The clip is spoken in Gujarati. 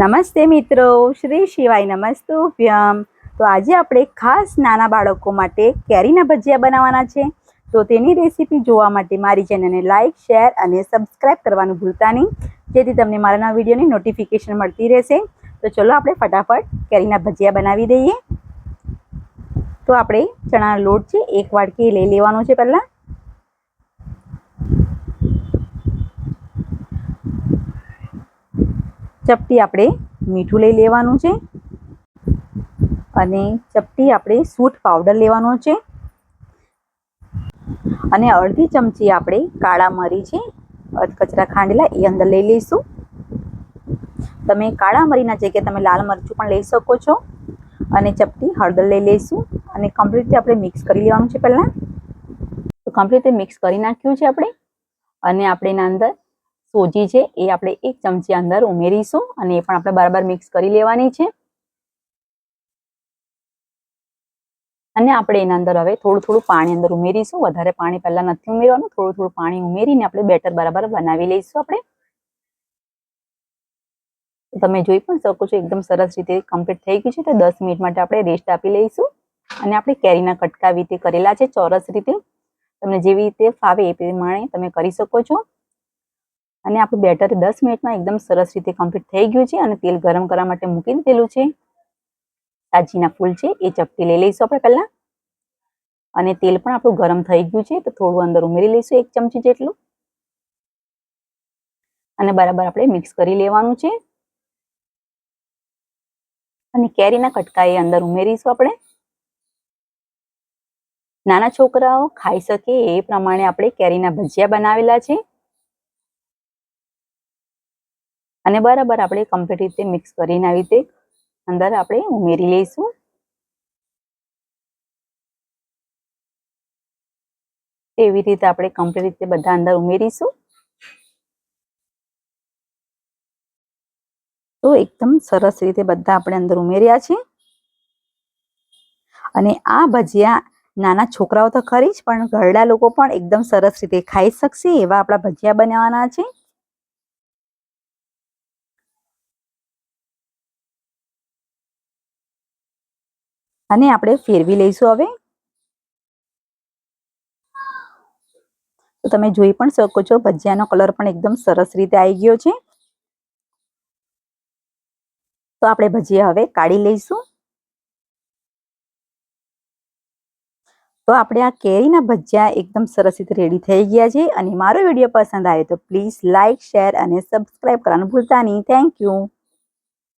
નમસ્તે મિત્રો, શ્રી શિવાય નમસ્તુભ્યમ. તો આજે આપણે ખાસ નાના બાળકો માટે કેરીના ભજીયા બનાવવાના છે. તો તેની રેસીપી જોવા માટે મારી ચેનલને લાઇક શેર અને સબસ્ક્રાઇબ કરવાનું ભૂલતા નહીં. જેથી તમને મારા નવા વિડીયોની નોટિફિકેશન મળતી રહેશે. તો ચલો આપણે ફટાફટ કેરીના ભજીયા બનાવી દઈએ. તો આપણે ચણાનો લોટ છે, એક વાટકી લઈ લેવાનો છે પહેલાં. ચપટી આપણે મીઠું લઈ લેવાનું છે. અને ચપટી આપણે સૂટ પાવડર લેવાનો છે. અને અડધી ચમચી આપણે કાળા મરી છે. અધકચરા ખાંડેલા એ અંદર લઈ લઈશું. તમે કાળા મરીના જગ્યાએ તમે લાલ મરચું પણ લઈ શકો છો. અને ચપટી હળદર લઈ લઈશું. અને કમ્પ્લીટલી આપણે મિક્સ કરી લેવાનું છે પહેલાં. તો કમ્પ્લીટ મિક્સ કરી નાખ્યું છે આપણે. અને આપણે એના અંદર સોજી છે એ આપણે એક ચમચી અંદર ઉમેરીશું અને એ પણ આપણે બરાબર મિક્સ કરી લેવાની છે. અને આપણે એના અંદર હવે થોડું થોડું પાણી અંદર ઉમેરીશું. વધારે પાણી પહેલા નથી ઉમેરવાનું, થોડું થોડું પાણી ઉમેરીને આપણે બેટર બરાબર બનાવી લઈશું આપણે. તમે જોઈ પણ શકો છો એકદમ સરસ રીતે કમ્પ્લીટ થઈ ગયું છે. તો દસ મિનિટ માટે આપણે રેસ્ટ આપી લઈશું. અને આપણે કેરીના કટકા રીતે કરેલા છે ચોરસ રીતે. તમને જેવી રીતે ફાવે એ પ્રમાણે તમે કરી શકો છો. અને આપણું બેટર દસ મિનિટમાં એકદમ સરસ રીતે કમ્પ્લીટ થઈ ગયું છે અને તેલ ગરમ કરવા માટે મૂકી દીધેલું છે. સાજીના ફૂલ છે, એ ચપટી લઈ લઈશું આપણે પહેલાં. અને તેલ પણ આપણું ગરમ થઈ ગયું છે, તો થોડું અંદર ઉમેરી લઈશું એક ચમચી જેટલું. અને બરાબર આપણે મિક્સ કરી લેવાનું છે. અને કેરીના કટકા એ અંદર ઉમેરીશું આપણે. નાના છોકરાઓ ખાઈ શકે એ પ્રમાણે આપણે કેરીના ભજીયા બનાવેલા છે. અને બરાબર આપણે કમ્પ્લીટ રીતે મિક્સ કરીને આવી રીતે અંદર આપણે ઉમેરી લઈશું. એવી રીતે આપણે કમ્પ્લીટ રીતે બધા અંદર ઉમેરીશું. તો એકદમ સરસ રીતે બધા આપણે અંદર ઉમેર્યા છે. અને આ ભજીયા નાના છોકરાઓ તો ખરી જ, પણ ઘરડા લોકો પણ એકદમ સરસ રીતે ખાઈ શકશે એવા આપણા ભજીયા બનાવવાના છે. અને આપણે ફેરવી લઈશું હવે. તો તમે જોઈ પણ શકો છો, ભજીયાનો કલર પણ એકદમ સરસ રીતે આવી ગયો છે. તો આપણે ભજીયા હવે કાઢી લઈશું. તો આપણે આ કેરીના ભજીયા એકદમ સરસ રીતે રેડી થઈ ગયા છે. અને મારો વીડિયો પસંદ આવે તો પ્લીઝ લાઇક શેર અને સબસ્ક્રાઈબ કરવાનું ભૂલતા નહીં. Thank you